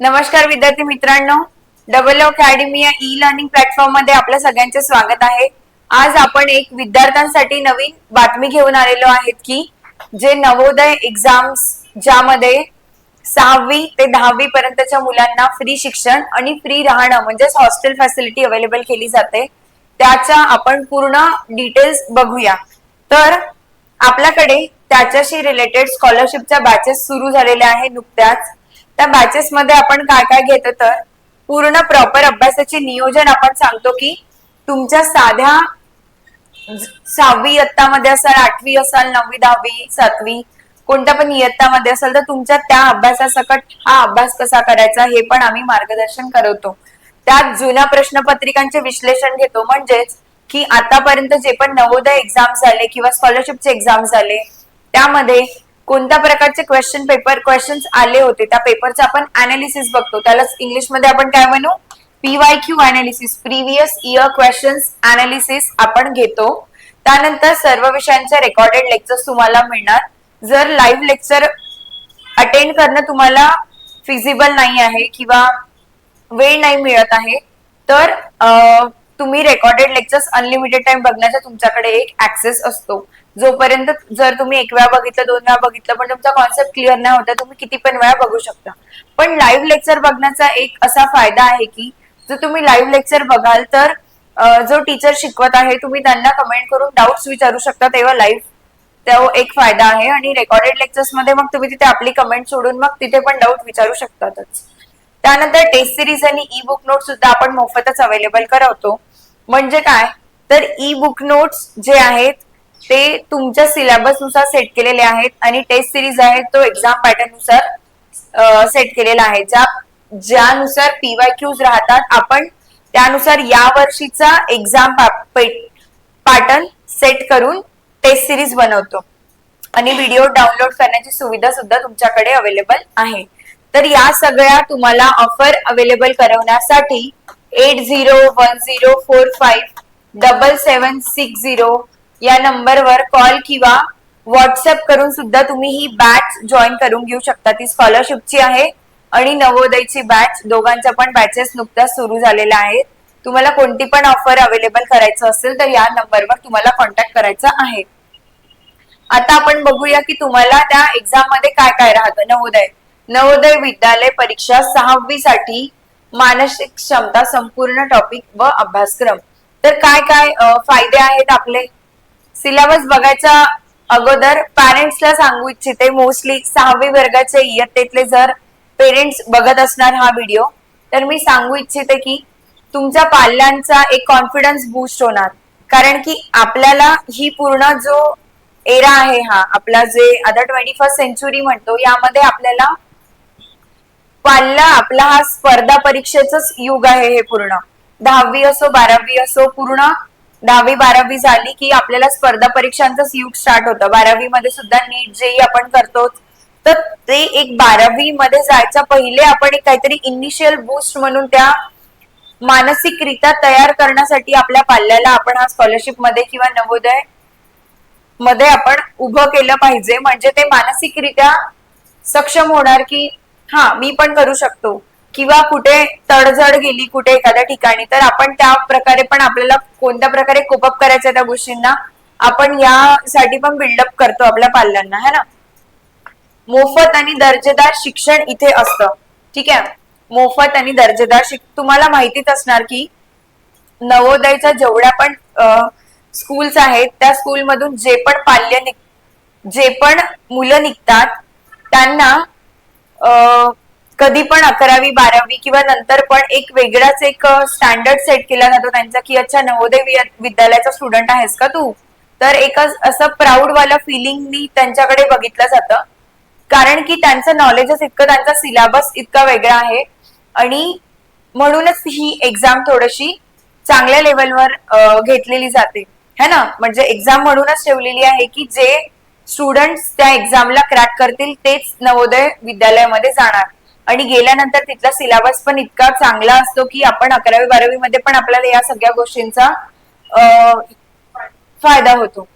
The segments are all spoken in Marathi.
नमस्कार विद्यार्थी मित्रांनो. डबल अकॅडमी या ई लर्निंग प्लॅटफॉर्ममध्ये आपल्या सगळ्यांचे स्वागत आहे. आज आपण एक विद्यार्थ्यांसाठी नवीन बातमी घेऊन आलेलो आहेत की जे नवोदय एक्झाम्स ज्यामध्ये सहावी ते दहावी पर्यंतच्या मुलांना फ्री शिक्षण आणि फ्री राहणं म्हणजेच हॉस्टेल फॅसिलिटी अवेलेबल केली जाते. त्याच्या आपण पूर्ण डिटेल्स बघूया. तर आपल्याकडे त्याच्याशी रिलेटेड स्कॉलरशिपच्या बॅचेस सुरू झालेल्या आहे नुकत्याच. त्या बॅचेस मध्ये आपण काय काय घेतो तर पूर्ण प्रॉपर अभ्यासाचे नियोजन आपण सांगतो की तुमच्या साध्या सहावी इयत्तामध्ये असाल आठवी असाल नववी दहावी सातवी कोणत्या पण इयत्तामध्ये असाल तर तुमच्या त्या अभ्यासासकट हा अभ्यास कसा करायचा हे पण आम्ही मार्गदर्शन करवतो. त्यात जुन्या प्रश्नपत्रिकांचे विश्लेषण घेतो म्हणजेच की आतापर्यंत जे पण नवोदय एक्झाम झाले किंवा स्कॉलरशिपचे एक्झाम झाले त्यामध्ये कोणत्या प्रकारचे क्वेश्चन पेपर क्वेश्चन्स आले होते त्या पेपरचं आपण अनालिसिस बघतो. त्यालाच इंग्लिशमध्ये आपण काय म्हणू? P Y Q analysis previous year questions analysis आपण घेतो. त्यानंतर सर्व विषयांचे रेकॉर्डेड लेक्चर्स तुम्हाला मिळणार. जर लाईव्ह लेक्चर अटेंड करणं तुम्हाला फिजिबल नाही आहे किंवा वेळ नाही मिळत आहे तर तुम्ही रेकॉर्डेड लेक्चर्स अनलिमिटेड टाइम बघण्याचा तुमच्याकडे एक ऍक्सेस असतो. जोपर्यंत जर तुम्ही एक वेळा बघितलं दोन वेळा बघितलं पण तुमचा कॉन्सेप्ट क्लिअर नाही होता तुम्ही किती पण वेळा बघू शकता. पण लाईव्ह लेक्चर बघण्याचा एक असा फायदा आहे की जर तुम्ही लाईव्ह लेक्चर बघाल तर जो टीचर शिकवत आहे तुम्ही त्यांना कमेंट करून डाऊट्स विचारू शकता तेव्हा लाईव्ह तो एक फायदा आहे. आणि रेकॉर्डेड लेक्चर्समध्ये मग तुम्ही तिथे आपली कमेंट सोडून मग तिथे पण डाऊट विचारू शकतातच. त्यानंतर टेस्ट सिरीज आणि ई बुक नोट सुद्धा आपण मोफतच अवेलेबल करवतो. म्हणजे काय? तर ई बुक नोट्स जे आहेत ते तुमच्या सिलेबसनुसार सेट केलेले आहेत आणि टेस्ट सिरीज आहे तो एक्झाम पॅटर्ननुसार सेट केलेला आहे. ज्या ज्यानुसार पीवाय क्यूज राहतात आपण त्यानुसार या वर्षीचा एक्झाम पॅटर्न सेट करून टेस्ट सिरीज बनवतो. आणि व्हिडिओ डाउनलोड करण्याची सुविधा सुद्धा तुमच्याकडे अवेलेबल आहे. तर या सगळ्या तुम्हाला offer available करवण्यासाठी eight zero one zero four five double seven six zero या नंबरवर कॉल किंवा व्हॉट्सअप करून सुद्धा तुम्ही ही बॅच जॉईन करून घेऊ शकता. ती स्कॉलरशिपची आहे आणि नवोदयची बॅच. दोघांच्या पण बॅचेस नुकत्याच सुरू झालेल्या आहेत. तुम्हाला कोणती पण ऑफर अवेलेबल करायचं असेल तर या नंबरवर तुम्हाला कॉन्टॅक्ट करायचा आहे. आता आपण बघूया की तुम्हाला त्या एक्झाममध्ये काय काय राहतं. नवोदय. नवोदय विद्यालय परीक्षा सहावी साठी मानसिक क्षमता संपूर्ण टॉपिक व अभ्यासक्रम. तर काय काय फायदे आहेत आपले? सिलेबस बघायच्या अगोदर पॅरेंट्सला सांगू इच्छिते मोस्टली सहावी वर्गाचे इयत्तेतले जर पेरेंट्स बघत असणार हा व्हिडिओ तर मी सांगू इच्छिते की तुमच्या पाल्यांचा एक कॉन्फिडन्स बूस्ट होणार. कारण की आपल्याला ही पूर्ण जो एरा आहे हा आपला जे आता ट्वेंटी फर्स्ट सेंचुरी म्हणतो यामध्ये आपल्याला पाल्ला आपला हा स्पर्धा परीक्षेच युग आहे हे पूर्ण. दहावी असो बारावी असो पूर्ण दहावी बारावी झाली की आपल्याला स्पर्धा परीक्षांचंच युग स्टार्ट होतं. बारावी मध्ये सुद्धा नीट जेई आपण करतो तर ते एक बारावी मध्ये जायच्या पहिले आपण एक काहीतरी इनिशियल बूस्ट म्हणून त्या मानसिकरित्या तयार करण्यासाठी आपल्या पाल्याला आपण हा स्कॉलरशिपमध्ये किंवा नवोदयमध्ये आपण उभं केलं पाहिजे. म्हणजे ते मानसिकरित्या सक्षम होणार की हा मी पण करू शकतो. किंवा कुठे तडजड गेली कुठे एखाद्या ठिकाणी तर आपण त्या प्रकारे पण आपल्याला कोणत्या प्रकारे कोपअप करायचं त्या गोष्टींना आपण यासाठी पण बिल्डअप करतो आपल्या पाल्यांना है ना? मोफत आणि दर्जेदार शिक्षण इथे असतं. ठीक आहे? मोफत आणि दर्जेदार शिक तुम्हाला माहितीच असणार की नवोदयच्या जेवढ्या पण स्कूल्स आहेत त्या स्कूलमधून जे पण पाल्य निघ जे पण मुलं निघतात त्यांना अं, कधी पण अकरावी बारावी किंवा नंतर पण एक वेगळाच एक स्टँडर्ड सेट केला जातो त्यांचा की अच्छा नवोदय विद्यालयाचा स्टुडंट आहेस का तू? तर एक असं प्राऊड वाला फिलिंगनी त्यांच्याकडे बघितलं जातं. कारण की त्यांचं नॉलेजच इतकं त्यांचा सिलेबस इतका वेगळा आहे. आणि म्हणूनच ही एक्झाम थोडीशी चांगल्या लेवलवर घेतलेली जाते. है ना? म्हणजे एक्झाम म्हणूनच ठेवलेली आहे की जे स्टुडंट्स त्या एक्झामला क्रॅक करतील तेच नवोदय विद्यालयामध्ये जाणार. आणि गेल्यानंतर तिथला सिलेबस पण इतका चांगला असतो की आपण अकरावी बारावी मध्ये पण आपल्याला या सगळ्या गोष्टींचा फायदा होतो.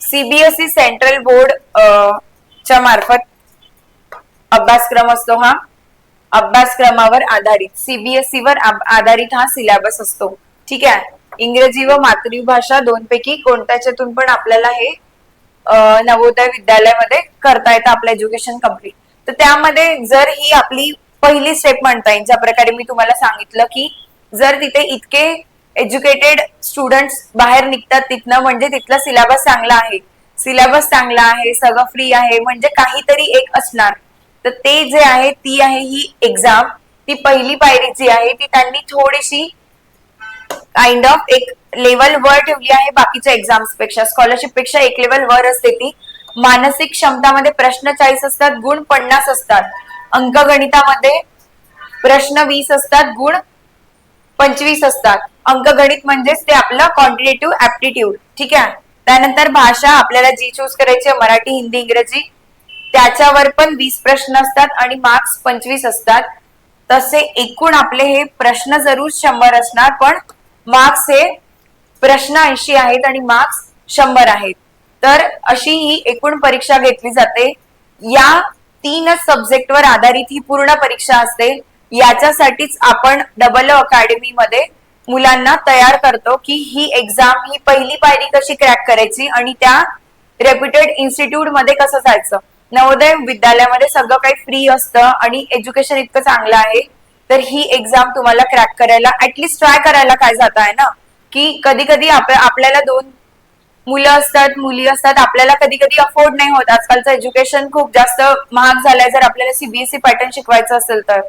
सीबीएसई सेंट्रल बोर्ड च्या मार्फत अभ्यासक्रम असतो हा. अभ्यासक्रमावर आधारित. सीबीएसई वर आधारित हा सिलेबस असतो. ठीक आहे? इंग्रजी व मातृभाषा दोन पैकी कोणत्याच्यातून पण आपल्याला हे नवोदय विद्यालयामध्ये करता येतं. आपलं एज्युकेशन कंप्लीट. तर त्यामध्ये जर ही आपली पहिली स्टेप म्हणता येईल ज्या प्रकारे मी तुम्हाला सांगितलं की जर तिथे इतके एज्युकेटेड स्टुडंट्स बाहेर निघतात तिथनं म्हणजे तिथला सिलेबस चांगला आहे सिलेबस चांगला आहे सगळं फ्री आहे म्हणजे काहीतरी एक असणार. तर ते जे आहे ती आहे ही एक्झाम ती पहिली पायरी जी आहे ती त्यांनी थोडीशी काइंड ऑफ एक लेवल वर ठेवली आहे बाकीच्या एक्झाम्सपेक्षा. स्कॉलरशिपपेक्षा एक लेवल वर असते ती. मानसिक क्षमतामध्ये प्रश्न चाळीस असतात गुण पन्नास असतात. अंकगणितामध्ये प्रश्न वीस असतात गुण पंचवीस असतात. अंकगणित म्हणजेच ते आपलं क्वांटिटेटिव्ह ऍप्टिट्यूड ठीक आहे? त्यानंतर भाषा आपल्याला जी चूज करायची आहे मराठी हिंदी इंग्रजी त्याच्यावर पण वीस प्रश्न असतात आणि मार्क्स पंचवीस असतात. तसे एकूण आपले हे प्रश्न जरूर शंभर असणार पण मार्क्स हे प्रश्न ऐंशी आहेत आणि मार्क्स शंभर आहेत. तर अशी ही एकूण परीक्षा घेतली जाते. या तीन सब्जेक्टवर आधारित ही पूर्ण परीक्षा असते. याच्यासाठीच आपण डबल अकॅडमी मध्ये मुलांना तयार करतो की ही एक्झाम ही पहिली पायरी कशी क्रॅक करायची आणि त्या रेप्युटेड इन्स्टिट्यूटमध्ये कसं जायचं. नवोदय विद्यालयामध्ये सगळं काही फ्री असतं आणि एज्युकेशन इतकं चांगलं आहे. तर ही एक्झाम तुम्हाला क्रॅक करायला ऍटलीस्ट ट्राय करायला काय जात आहे ना? की कधी कधी आपल्याला दोन मुलं असतात मुली असतात आपल्याला कधी कधी अफोर्ड नाही होत. आजकालचं एज्युकेशन खूप जास्त महाग झालंय. जर आपल्याला सीबीएसई पॅटर्न शिकवायचं असेल तर.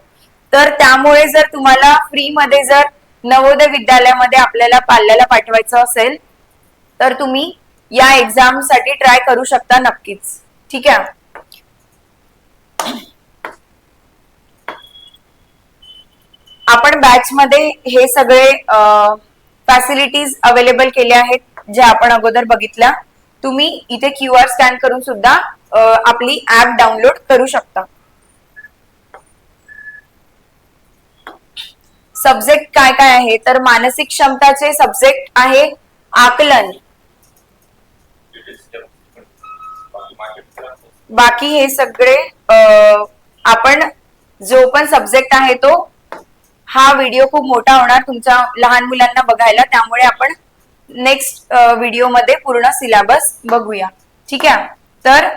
तर त्यामुळे जर तुम्हाला फ्री मध्ये जर नवोदय विद्यालयामध्ये आपल्याला पाल्याला पाठवायचं असेल तर तुम्ही या एक्झामसाठी ट्राय करू शकता नक्कीच. ठीक आहे? आपण बॅच मध्ये हे सगळे फॅसिलिटीज अवेलेबल केले आहेत. जे आपण अगोदर बघितल्या तुम्ही इथे क्यू आर स्कॅन करून सुद्धा आपली ऍप डाउनलोड करू शकता. सब्जेक्ट काय काय आहे? तर मानसिक क्षमताचे सब्जेक्ट आहे आकलन. बाकी हे सगळे आपण जो पण सब्जेक्ट आहे तो हा व्हिडिओ खूप मोठा होणार तुमच्या लहान मुलांना बघायला. त्यामुळे आपण नेक्स्ट व्हिडिओमध्ये पूर्ण सिलेबस बघूया. ठीक आहे? तर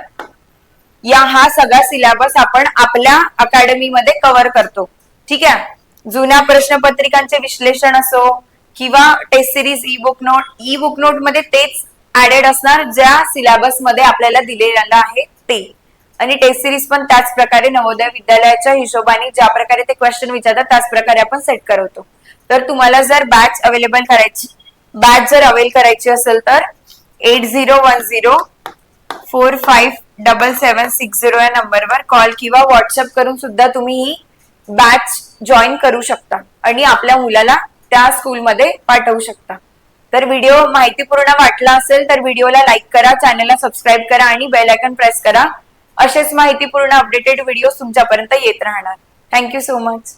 या हा सगळा सिलेबस आपण आपल्या अकॅडमीमध्ये कव्हर करतो. ठीक आहे? जुन्या प्रश्नपत्रिकांचे विश्लेषण असो किंवा test series e book note e book नोटमध्ये तेच ऍडेड असणार ज्या सिलेबसमध्ये आपल्याला दिलेलं आहे ते. आणि टेस्ट सिरीज पण त्याच प्रकारे नवोदय विद्यालयाच्या हिशोबाने ज्या प्रकारे ते क्वेश्चन विचारतात त्याच प्रकारे आपण सेट करवतो तर तुम्हाला जर बॅच अवेलेबल करायची बॅच जर अवेल करायची असेल तर eight zero one zero four five double seven six zero या नंबरवर कॉल किंवा व्हॉट्सअप करून सुद्धा तुम्ही ही बॅच जॉईन करू शकता आणि आपल्या मुलाला त्या स्कूलमध्ये पाठवू शकता. तर व्हिडिओ माहितीपूर्ण वाटला असेल तर व्हिडिओला लाईक करा चॅनलला सबस्क्राईब करा आणि बेल आयकन प्रेस करा. असेच माहितीपूर्ण अपडेटेड व्हिडिओ तुमच्यापर्यंत येत राहणार. Thank you so much